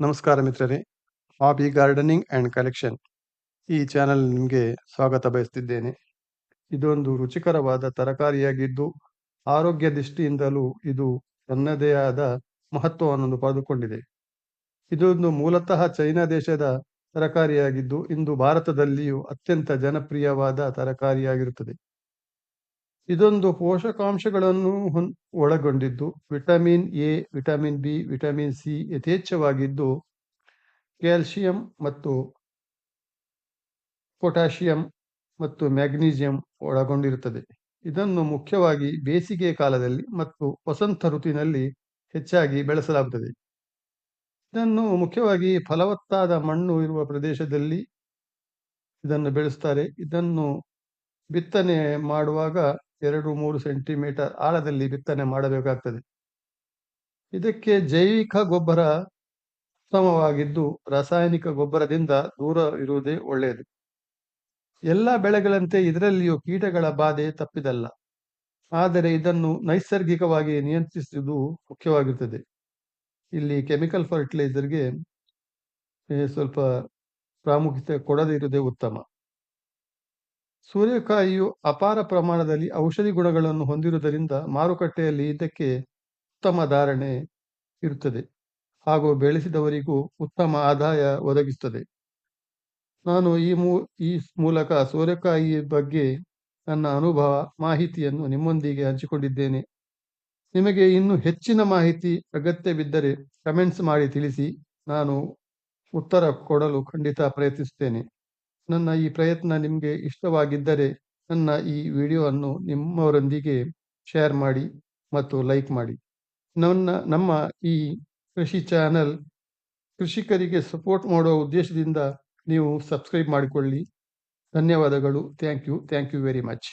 ನಮಸ್ಕಾರ ಮಿತ್ರರೇ. Hobby gardening and collection ಈ ಚಾನೆಲ್ ನಿಮಗೆ ಸ್ವಾಗತ ಬಯಸ್ತಿದ್ದೇನೆ. ಇದೊಂದು ರುಚಿಕರವಾದ ತರಕಾರಿಯಾಗಿದ್ದು, ಆರೋಗ್ಯ ದೃಷ್ಟಿಯಿಂದಲೂ ಇದು ತನ್ನದೇ ಆದ ಮಹತ್ವವನ್ನು ಪಡೆದುಕೊಂಡಿದೆ. ಇದೊಂದು ಮೂಲತಃ ಚೈನಾ ದೇಶದ ತರಕಾರಿಯಾಗಿದ್ದು, ಇಂದು ಭಾರತದಲ್ಲಿಯೂ ಅತ್ಯಂತ ಜನಪ್ರಿಯವಾದ ತರಕಾರಿಯಾಗಿರುತ್ತದೆ. ಇದೊಂದು ಪೋಷಕಾಂಶಗಳನ್ನು ಒಳಗೊಂಡಿದ್ದು. Vitamin A, vitamin B, vitamin C ಯಥೇಚ್ಛವಾಗಿದ್ದು calcium ಮತ್ತು ಪೊಟ್ಯಾಷಿಯಂ ಮತ್ತು ಮ್ಯಾಗ್ನೀಸಿಯಂ ಒಳಗೊಂಡಿರುತ್ತದೆ. ಇದನ್ನು ಮುಖ್ಯವಾಗಿ ಬೇಸಿಗೆ ಕಾಲದಲ್ಲಿ ಮತ್ತು ವಸಂತ ಋತುವಿನಲ್ಲಿ ಹೆಚ್ಚಾಗಿ ಬೆಳೆಸಲಾಗುತ್ತದೆ. ಇದನ್ನು ಮುಖ್ಯವಾಗಿ ಫಲವತ್ತಾದ ಮಣ್ಣು ಇರುವ ಪ್ರದೇಶದಲ್ಲಿ ಇದನ್ನು ಬೆಳೆಸ್ತಾರೆ. ಇದನ್ನು ಬಿತ್ತನೆ ಮಾಡುವಾಗ ಎರಡು ಮೂರು ಸೆಂಟಿಮೀಟರ್ ಆಳದಲ್ಲಿ ಬಿತ್ತನೆ ಮಾಡಬೇಕಾಗ್ತದೆ. ಇದಕ್ಕೆ ಜೈವಿಕ ಗೊಬ್ಬರ ಉತ್ತಮವಾಗಿದ್ದು ರಾಸಾಯನಿಕ ಗೊಬ್ಬರದಿಂದ ದೂರ ಇರುವುದೇ ಒಳ್ಳೆಯದು. ಎಲ್ಲ ಬೆಳೆಗಳಂತೆ ಇದರಲ್ಲಿಯೂ ಕೀಟಗಳ ಬಾಧೆ ತಪ್ಪಿದಲ್ಲ. ಆದರೆ ಇದನ್ನು ನೈಸರ್ಗಿಕವಾಗಿ ನಿಯಂತ್ರಿಸುವುದು ಮುಖ್ಯವಾಗಿರುತ್ತದೆ. ಇಲ್ಲಿ ಕೆಮಿಕಲ್ ಫರ್ಟಿಲೈಸರ್ಗೆ ಸ್ವಲ್ಪ ಪ್ರಾಮುಖ್ಯತೆ ಕೊಡದೇ ಇರುವುದೇ ಉತ್ತಮ. ಸೂರ್ಯಕಾಯಿಯು ಅಪಾರ ಪ್ರಮಾಣದಲ್ಲಿ ಔಷಧಿ ಗುಣಗಳನ್ನು ಹೊಂದಿರುವುದರಿಂದ ಮಾರುಕಟ್ಟೆಯಲ್ಲಿ ಇದಕ್ಕೆ ಉತ್ತಮ ಧಾರಣೆ ಇರುತ್ತದೆ ಹಾಗೂ ಬೆಳೆಸಿದವರಿಗೂ ಉತ್ತಮ ಆದಾಯ ಒದಗಿಸುತ್ತದೆ. ನಾನು ಈ ಮೂ, ಈ ಮೂಲಕ ಸೂರ್ಯಕಾಯಿ ಬಗ್ಗೆ ನನ್ನ ಅನುಭವ, ಮಾಹಿತಿಯನ್ನು ನಿಮ್ಮೊಂದಿಗೆ ಹಂಚಿಕೊಂಡಿದ್ದೇನೆ. ನಿಮಗೆ ಇನ್ನೂ ಹೆಚ್ಚಿನ ಮಾಹಿತಿ ಅಗತ್ಯವಿದ್ದರೆ ಕಮೆಂಟ್ಸ್ ಮಾಡಿ ತಿಳಿಸಿ, ನಾನು ಉತ್ತರ ಕೊಡಲು ಖಂಡಿತ ಪ್ರಯತ್ನಿಸುತ್ತೇನೆ. ನನ್ನ ಈ ಪ್ರಯತ್ನ ನಿಮಗೆ ಇಷ್ಟವಾಗಿದ್ದರೆ ನನ್ನ ಈ ವಿಡಿಯೋವನ್ನು ನಿಮ್ಮವರೊಂದಿಗೆ ಶೇರ್ ಮಾಡಿ ಮತ್ತು ಲೈಕ್ ಮಾಡಿ. ನನ್ನ, ನಮ್ಮ ಈ ಕೃಷಿ ಚಾನಲ್ ಕೃಷಿಕರಿಗೆ ಸಪೋರ್ಟ್ ಮಾಡುವ ಉದ್ದೇಶದಿಂದ ನೀವು ಸಬ್ಸ್ಕ್ರೈಬ್ ಮಾಡಿಕೊಳ್ಳಿ. ಧನ್ಯವಾದಗಳು. Thank you thank you very much